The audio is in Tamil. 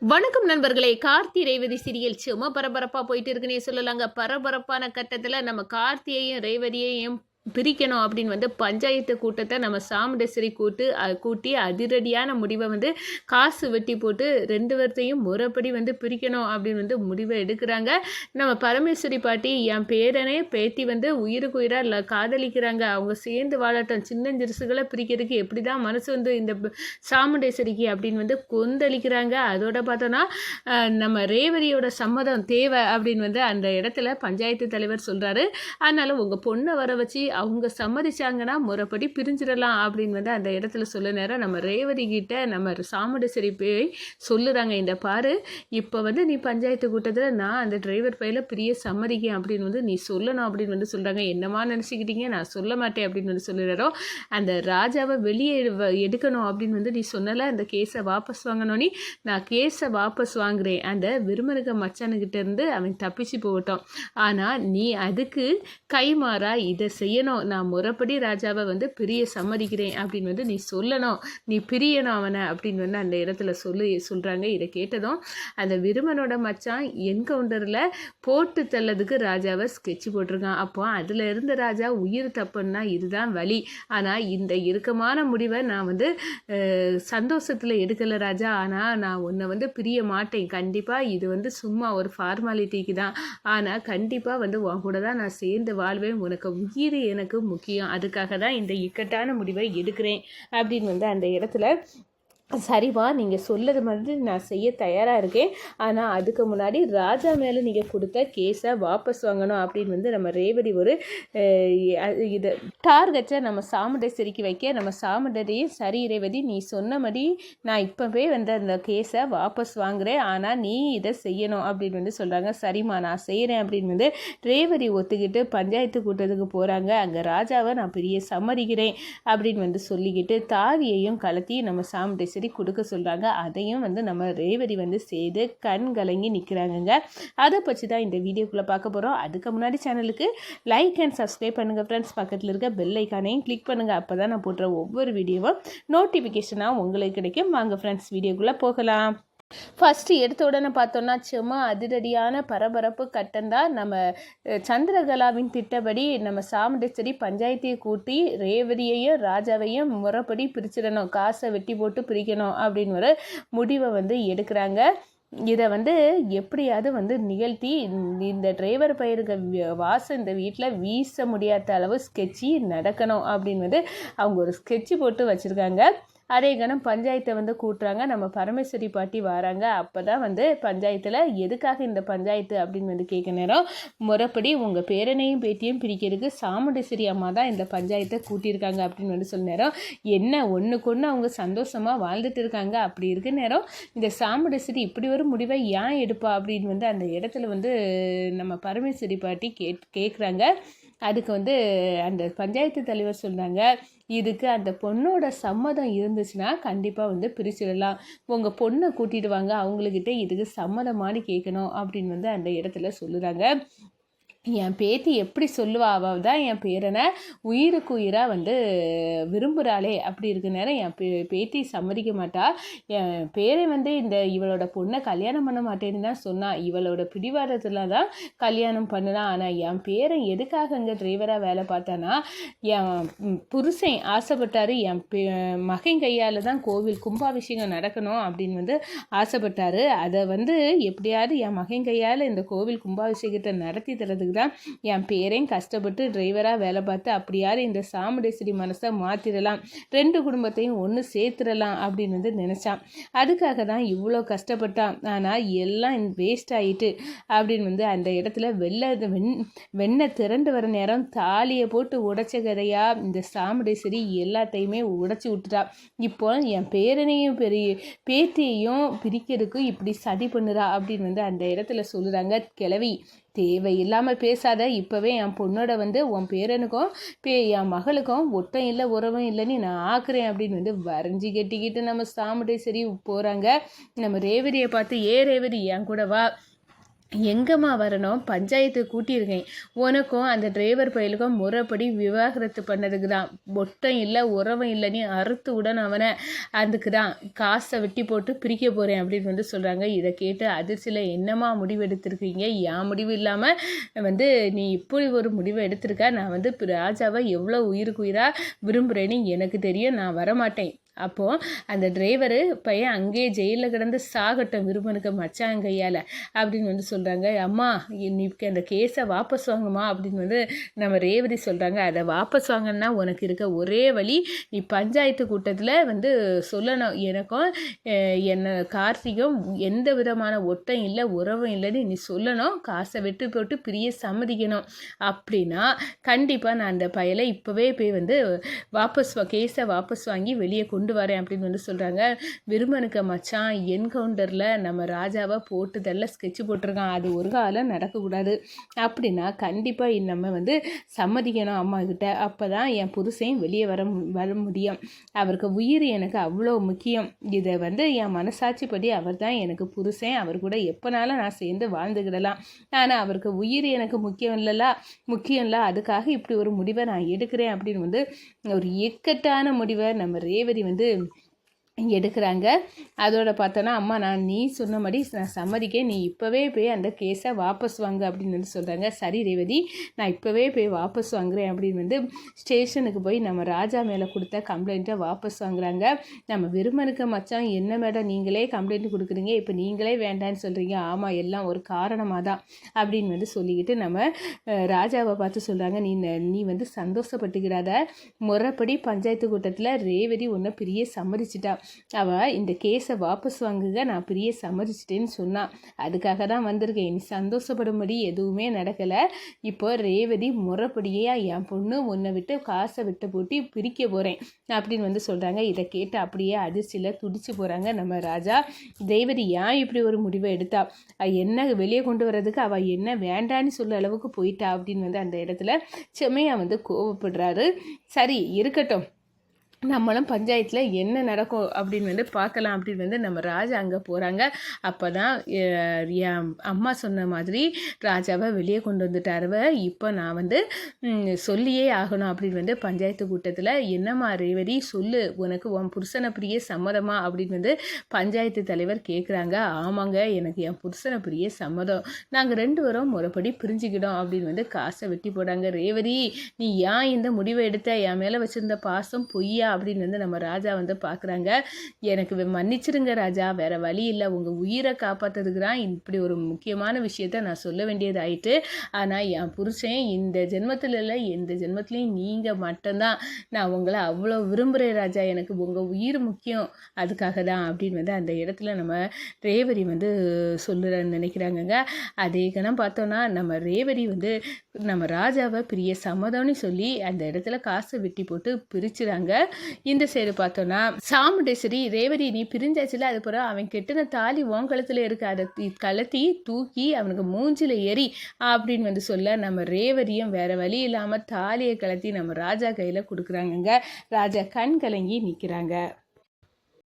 வணக்கம் நண்பர்களே. கார்த்தி ரேவதி சீரியல் சும்மா பரபரப்பாக போயிட்டு இருக்குன்னே சொல்லலாங்க. பரபரப்பான கட்டத்தில் நம்ம கார்த்தியையும் ரேவதியையும் பிரிக்கணும் அப்படின்னு வந்து பஞ்சாயத்து கூட்டத்தை நம்ம சாமுண்டேஸ்வரி கூட்டு கூட்டி அதிரடியான முடிவை வந்து காசு வெட்டி போட்டு ரெண்டு பேர்த்தையும் முறைப்படி வந்து பிரிக்கணும் அப்படின்னு வந்து முடிவை எடுக்கிறாங்க. நம்ம பரமேஸ்வரி பாட்டி என் பேரனே பேத்தி வந்து உயிருக்கு உயிராக இல்லை காதலிக்கிறாங்க. அவங்க சேர்ந்து வாழட்டும். சின்னஞ்சிறுசுகளை பிரிக்கிறதுக்கு எப்படி தான் மனசு வந்து இந்த சாமுண்டேஸ்வரிக்கு அப்படின்னு வந்து கொந்தளிக்கிறாங்க. அதோட பார்த்தோன்னா நம்ம ரேவதியோட சம்மதம் தேவை அப்படின்னு வந்து அந்த இடத்துல பஞ்சாயத்து தலைவர் சொல்கிறாரு அதனால உங்கள் பொண்ணை வர வச்சு அவங்க சம்மதிச்சாங்கன்னா முறைப்படி பிரிஞ்சிடலாம் அப்படின்னு வந்து அந்த இடத்துல சொல்ல நேரம் நம்ம ரேவதி கிட்ட நம்ம சாமுடசரி போய் சொல்லுறாங்க. இந்த பாரு இப்போ வந்து நீ பஞ்சாயத்து கூட்டத்தில் நான் அந்த டிரைவர் பையில பிரிய சம்மதிக்கேன் அப்படின்னு வந்து நீ சொல்லணும் அப்படின்னு வந்து சொல்கிறாங்க என்னமா நினச்சிக்கிட்டீங்க? நான் சொல்ல மாட்டேன் அப்படின்னு வந்து சொல்லுறாரோ அந்த ராஜாவை வெளியே வ- எடுக்கணும் அப்படின்னு வந்து நீ சொன்னல அந்த கேஸை வாபஸ் வாங்கணும்னு நான் கேஸை வாபஸ் வாங்குறேன். அந்த விருமருக மச்சானுக்கிட்ட இருந்து அவன் தப்பிச்சு போகட்டும். ஆனால் நீ அதுக்கு கைமாறா இதை செய்யணும். நான் முறைப்படி ராஜாவை வந்து பிரிய சம்மதிக்கிறேன் அப்படின்னு வந்து நீ சொல்லணும். நீ பிரியணும் அவனை அப்படின்னு வந்து அந்த இடத்துல சொல்லி சொல்கிறாங்க இதை கேட்டதும் அந்த விருமனோட மச்சான் என்கவுண்டரில் போட்டு தள்ளதுக்கு ராஜாவை ஸ்கெட்ச் போட்டிருக்கான். அப்போ அதில் இருந்த ராஜா உயிர் தப்புன்னா இதுதான் வழி ஆனால் இந்த இறுக்கமான முடிவை நான் வந்து சந்தோஷத்தில் எடுக்கலை ராஜா. ஆனால் நான் உன்னை வந்து பிரிய மாட்டேன். கண்டிப்பாக இது வந்து சும்மா ஒரு ஃபார்மாலிட்டிக்கு தான். ஆனால் கண்டிப்பாக வந்து உன் கூட தான் நான் சேர்ந்து வாழ்வேன். உனக்கு உயிர் எனக்கு முக்கியம். அதுக்காக தான் இந்த இக்கட்டான முடிவை எடுக்கிறேன் அப்படின்னு வந்து அந்த இடத்துல சரிவா நீங்கள் சொல்லது மாதிரி நான் செய்ய தயாராக இருக்கேன். ஆனால் அதுக்கு முன்னாடி ராஜா மேலே நீங்கள் கொடுத்த கேஸை வாபஸ் வாங்கணும் அப்படின்னு வந்து நம்ம ரேவதி ஒரு இது டார்கெட்டை நம்ம சாமுண்டேஸ்வரிக்கு வைக்க நம்ம சாமுண்டரையும் சரி ரேவதி நீ சொன்ன மாதிரி நான் இப்போவே வந்து அந்த கேஸை வாபஸ் வாங்குறேன். ஆனால் நீ இதை செய்யணும் அப்படின்னு வந்து சொல்கிறாங்க சரிம்மா நான் செய்கிறேன் அப்படின்னு வந்து ரேவதி ஒத்துக்கிட்டு பஞ்சாயத்து கூட்டத்துக்கு போகிறாங்க அங்கே ராஜாவை நான் பெரிய சம்மதிக்கிறேன் அப்படின்னு வந்து சொல்லிக்கிட்டு தாவியையும் கலத்தி நம்ம சாமுண்டேஸ்வரி கொடுக்க சொல்கிறாங்க அதையும் வந்து நம்ம ரேவதி வந்து செய்து கண் கலங்கி நிற்கிறாங்கங்க அதை பற்றி தான் இந்த வீடியோக்குள்ளே பார்க்க போகிறோம் அதுக்கு முன்னாடி சேனலுக்கு லைக் அண்ட் சப்ஸ்கிரைப் பண்ணுங்கள் ஃப்ரெண்ட்ஸ் பக்கத்தில் இருக்க பெல் ஐக்கானையும் கிளிக் பண்ணுங்கள் அப்போ தான் நான் போடுற ஒவ்வொரு வீடியோவும் நோட்டிஃபிகேஷனாக உங்களுக்கு கிடைக்கும். வாங்க ஃப்ரெண்ட்ஸ் வீடியோக்குள்ளே போகலாம். ஃபஸ்ட்டு எடுத்த உடனே பார்த்தோன்னா சும்மா அதிரடியான பரபரப்பு கட்டம் தான். நம்ம சந்திரகலாவின் திட்டப்படி நம்ம சாமுண்டேஸ்வரி பஞ்சாயத்தை கூட்டி ரேவதியையும் ராஜாவையும் முறைப்படி பிரிச்சிடணும். காசை வெட்டி போட்டு பிரிக்கணும் அப்படின்னு ஒரு முடிவை வந்து எடுக்கிறாங்க. இதை வந்து எப்படியாவது வந்து நிகழ்த்தி இந்த- டிரைவர் பயிருக்கு வாசம் இந்த வீட்டில் வீச முடியாத அளவு ஸ்கெட்சி நடக்கணும் அப்படின்னு வந்து அவங்க ஒரு ஸ்கெட்சி போட்டு வச்சுருக்காங்க. அதே கணம் பஞ்சாயத்தை வந்து கூட்டுறாங்க. நம்ம பரமேஸ்வரி பாட்டி வராங்க. அப்போ தான் வந்து பஞ்சாயத்தில் எதுக்காக இந்த பஞ்சாயத்து அப்படின்னு வந்து கேட்க நேரம் முறைப்படி உங்கள் பேரனையும் பேட்டியும் பிரிக்கிறதுக்கு சாமுண்டேஸ்வரி அம்மா தான் இந்த பஞ்சாயத்தை கூட்டியிருக்காங்க அப்படின்னு வந்து சொல்ல நேரம் என்ன ஒன்றுக்கு ஒன்று அவங்க சந்தோஷமாக வாழ்ந்துட்டு இருக்காங்க அப்படி இருக்க நேரம் இந்த சாமுண்டேஸ்வரி இப்படி ஒரு முடிவை ஏன் எடுப்பா அப்படின்னு வந்து அந்த இடத்துல வந்து நம்ம பரமேஸ்வரி பாட்டி கேட் கேட்குறாங்க. அதுக்கு வந்து அந்த பஞ்சாயத்து தலைவர் சொன்னாங்க இதுக்கு அந்த பொண்ணோட சம்மதம் இருந்துச்சுன்னா கண்டிப்பாக வந்து பிரிச்சிடலாம். உங்கள் பொண்ணை கூட்டிட்டு வாங்க அவங்கக்கிட்ட இதுக்கு சம்மதமானு கேட்கணும் அப்படின்னு வந்து அந்த இடத்துல சொல்லுறாங்க. என் பேத்தி எப்படி சொல்லுவா அவள் தான் என் பேரனை உயிருக்கு உயிராக வந்து விரும்புகிறாளே அப்படி இருக்க நேரம் என் பே பேத்தி சம்மதிக்க மாட்டா. என் பேரை வந்து இந்த இவளோட பொண்ணை கல்யாணம் பண்ண மாட்டேன்னு தான் சொன்னான் இவளோட பிடிவாதத்தில் தான் கல்யாணம் பண்ணுதான் ஆனால் என் பேரன் எதுக்காக இங்கே டிரைவராக வேலை பார்த்தானா? என் புருஷன் ஆசைப்பட்டாரு. என் பே மகன் கையால் தான் கோவில் கும்பாபிஷேகம் நடக்கணும் அப்படின்னு வந்து ஆசைப்பட்டாரு. அதை வந்து எப்படியாவது என் மகன் கையால் இந்த கோவில் கும்பாபிஷேகத்தை நடத்தி தரதுக்கு தான் என் பேரையும் கஷ்டப்பட்டு டிரைவராக வேலை பார்த்து அப்படியாரு இந்த சாமுடேஸ்வரி மனசை மாற்றிடலாம் ரெண்டு குடும்பத்தையும் ஒன்று சேர்த்துடலாம் அப்படின்னு வந்து நினச்சான். அதுக்காக தான் இவ்வளோ கஷ்டப்பட்டான். ஆனால் எல்லாம் வேஸ்ட் ஆகிட்டு அப்படின்னு வந்து அந்த இடத்துல வெள்ளை வெண் வெண்ணை திரண்டு வர நேரம் தாலியை போட்டு உடைச்ச கதையா இந்த சாமுடேஸ்வரி எல்லாத்தையுமே உடைச்சி விட்டுட்டா. இப்போ என் பேரனையும் பெரிய பேத்தியையும் பிரிக்கிறதுக்கு இப்படி சதி பண்ணுறா அப்படின்னு வந்து அந்த இடத்துல சொல்லுறாங்க கிளவி தேவையில்லாமல் பேசாத இப்போவே என் பொண்ணோட வந்து உன் பேரனுக்கும் பே என் மகளுக்கும் ஒட்டம் இல்லை உறவும் இல்லைன்னு நான் ஆக்குறேன் அப்படின்னு வந்து வரைஞ்சி கட்டிக்கிட்டு நம்ம சாமுண்டேஸ்வரி போகிறாங்க நம்ம ரேவதியை பார்த்து ஏ ரேவதி என் கூட வா. எங்கம்மா வரணும்? பஞ்சாயத்து கூட்டியிருக்கேன். உனக்கும் அந்த டிரைவர் பயலுக்கும் முறைப்படி விவாகரத்து பண்ணதுக்கு தான் மொட்டம் இல்லை உறவும் இல்லை நீ அறுத்து உடன் அவனை. அதுக்கு தான் காசை வெட்டி போட்டு பிரிக்க போகிறேன் அப்படின்னு வந்து சொல்கிறாங்க இதை கேட்டு அதிர்ச்சியில் என்னம்மா முடிவு எடுத்திருக்கீங்க? என் முடிவு இல்லாமல் வந்து நீ இப்படி ஒரு முடிவை எடுத்திருக்க? நான் வந்து ராஜாவை எவ்வளோ உயிருக்கு உயிராக விரும்புகிறேன்னு எனக்கு தெரியும். நான் வரமாட்டேன். அப்போது அந்த டிரைவரு பையன் அங்கேயே ஜெயிலில் கிடந்து சாகட்டும் விரும்பனுக்கு மச்சான் கையால் அப்படின்னு வந்து சொல்கிறாங்க அம்மா நீ அந்த கேஸை வாபஸ் வாங்குமா அப்படின்னு வந்து நம்ம ரேவதி சொல்கிறாங்க அதை வாபஸ் வாங்கன்னா உனக்கு இருக்க ஒரே வழி நீ பஞ்சாயத்து கூட்டத்தில் வந்து சொல்லணும். எனக்கும் என்னை என்ன எந்த விதமான ஒட்டம் இல்லை உறவும் இல்லைன்னு நீ சொல்லணும். காசை வெட்டு போட்டு பிரிய சம்மதிக்கணும். அப்படின்னா கண்டிப்பாக நான் அந்த பயலை இப்போவே போய் வந்து வாபஸ் கேஸை வாபஸ் வாங்கி வெளியே கொண்டு வரேன் அப்படின்னு வந்து சொல்கிறாங்க விருமனுக்கு மச்சான் என்கவுண்டரில் நம்ம ராஜாவை போட்டுதல்ல ஸ்கெட்ச் போட்டிருக்கான். அது ஒரு காலம் நடக்கக்கூடாது. அப்படின்னா கண்டிப்பாக நம்ம வந்து சம்மதிக்கணும் அம்மா கிட்ட. அப்போ தான் என் புதுசையும் வெளியே வர வர முடியும். அவருக்கு உயிர் எனக்கு அவ்வளோ முக்கியம். இதை வந்து என் மனசாட்சிப்படி அவர் தான் எனக்கு புருஷன் அவர் கூட எப்போனாலும் நான் சேர்ந்து வாழ்ந்துக்கிடலாம் ஆனால் அவருக்கு உயிர் எனக்கு முக்கியம் இல்லைல்ல? முக்கியம் இல்லை. அதுக்காக இப்படி ஒரு முடிவை நான் எடுக்கிறேன் அப்படின்னு வந்து ஒரு இக்கட்டான முடிவை நம்ம ரேவதி வந்து வந்து எடுக்கிறாங்க. அதோட பார்த்தோன்னா அம்மா நான் நீ சொன்ன மாதிரி நான் சம்மதிக்க நீ இப்போவே போய் அந்த கேஸை வாபஸ் வாங்கு அப்படின்னு வந்து சொல்கிறாங்க சரி ரேவதி நான் இப்போவே போய் வாபஸ் வாங்குறேன் அப்படின்னு வந்து ஸ்டேஷனுக்கு போய் நம்ம ராஜா மேலே கொடுத்த கம்ப்ளைண்ட்டை வாபஸ் வாங்குறாங்க. நம்ம விரும்பனுக்கு மச்சான் என்ன மேடம் நீங்களே கம்ப்ளைண்ட் கொடுக்குறீங்க. இப்போ நீங்களே வேண்டான்னு சொல்கிறீங்க ஆமாம் எல்லாம் ஒரு காரணமாக தான் அப்படின்னு வந்து சொல்லிக்கிட்டு நம்ம ராஜாவை பார்த்து சொல்கிறாங்க நீ நீ வந்து சந்தோஷப்பட்டுக்கிறாத முறைப்படி பஞ்சாயத்து கூட்டத்தில் ரேவதி ஒன்றை பிரிய சம்மதிச்சிட்டா. அவள் இந்த கேஸை வாபஸ் வாங்குக நான் பிரிய சம்மதிச்சிட்டேன்னு சொன்னான் அதுக்காக தான் வந்திருக்கேன். நீ சந்தோஷப்படும்படி எதுவுமே நடக்கலை. இப்போ ரேவதி முறைப்படியே என் பொண்ணு உன்னை விட்டு காசை விட்டு போட்டு பிரிக்க போகிறேன் அப்படின்னு வந்து சொல்கிறாங்க இதை கேட்டு அப்படியே அதிர்ச்சியில் துடிச்சு போகிறாங்க நம்ம ராஜா. ரேவதி ஏன் இப்படி ஒரு முடிவை எடுத்தா? என்ன வெளியே கொண்டு வர்றதுக்கு அவள் என்ன வேண்டான்னு சொல்ல அளவுக்கு போயிட்டா அப்படின்னு வந்து அந்த இடத்துல செம்மையா வந்து கோவப்படுறாரு. சரி இருக்கட்டும். நம்மளும் பஞ்சாயத்தில் என்ன நடக்கும் அப்படின்னு வந்து பார்க்கலாம் அப்படின்னு வந்து நம்ம ராஜா அங்கே போகிறாங்க அப்போ தான் என் அம்மா சொன்ன மாதிரி ராஜாவை வெளியே கொண்டு வந்துட்டாருவ இப்போ நான் வந்து சொல்லியே ஆகணும் அப்படின்னு வந்து பஞ்சாயத்து கூட்டத்தில் என்னம்மா ரேவதி சொல்லு. உனக்கு உன் புருஷனை பிரிய சம்மதமா? அப்படின்னு வந்து பஞ்சாயத்து தலைவர் கேட்குறாங்க ஆமாங்க எனக்கு என் புருஷனை பிரிய சம்மதம். நாங்கள் ரெண்டு பேரும் முறைப்படி பிரிஞ்சுக்கிட்டோம். அப்படின்னு வந்து காசை வெட்டி போடாங்க. ரேவதி நீ ஏன் இந்த முடிவை எடுத்த? என் மேலே வச்சுருந்த பாசம் பொய்யா? அப்படின்னு வந்து நம்ம ராஜா வந்து பார்க்குறாங்க எனக்கு மன்னிச்சிருங்க ராஜா வேற வழி இல்லை. உங்கள் உயிரை காப்பாற்றுறதுக்கு தான் இப்படி ஒரு முக்கியமான விஷயத்த நான் சொல்ல வேண்டியது ஆயிட்டு ஆனால் என் புருஷன் இந்த ஜென்மத்தில் இல்லை எந்த ஜென்மத்துலேயும் நீங்கள் மட்டும்தான். நான் உங்களை அவ்வளோ விரும்புகிறேன் ராஜா. எனக்கு உங்கள் உயிர் முக்கியம். அதுக்காக தான் அப்படின்னு வந்து அந்த இடத்துல நம்ம ரேவரி வந்து சொல்லுற நினைக்கிறாங்கங்க. அதே கணம் பார்த்தோன்னா நம்ம ரேவரி வந்து நம்ம ராஜாவை பிரிய சம்மதம்னு சொல்லி அந்த இடத்துல காசை வெட்டி போட்டு பிரிச்சுறாங்க. இந்த சைடு பார்த்தோன்னா சாமுண்டேஸ்வரி ரேவதி நீ பிரிஞ்சாச்சுல அது அவன் கெட்டின தாலி உன் கழுத்துல இருக்கு. அதை கலத்தி தூக்கி அவனுக்கு மூஞ்சில் எரி அப்படின்னு வந்து சொல்ல நம்ம ரேவதியும் வேற வழி இல்லாமல் தாலியை கலத்தி நம்ம ராஜா கையில் கொடுக்குறாங்கங்க. ராஜா கண் கலங்கி நிற்கிறாங்க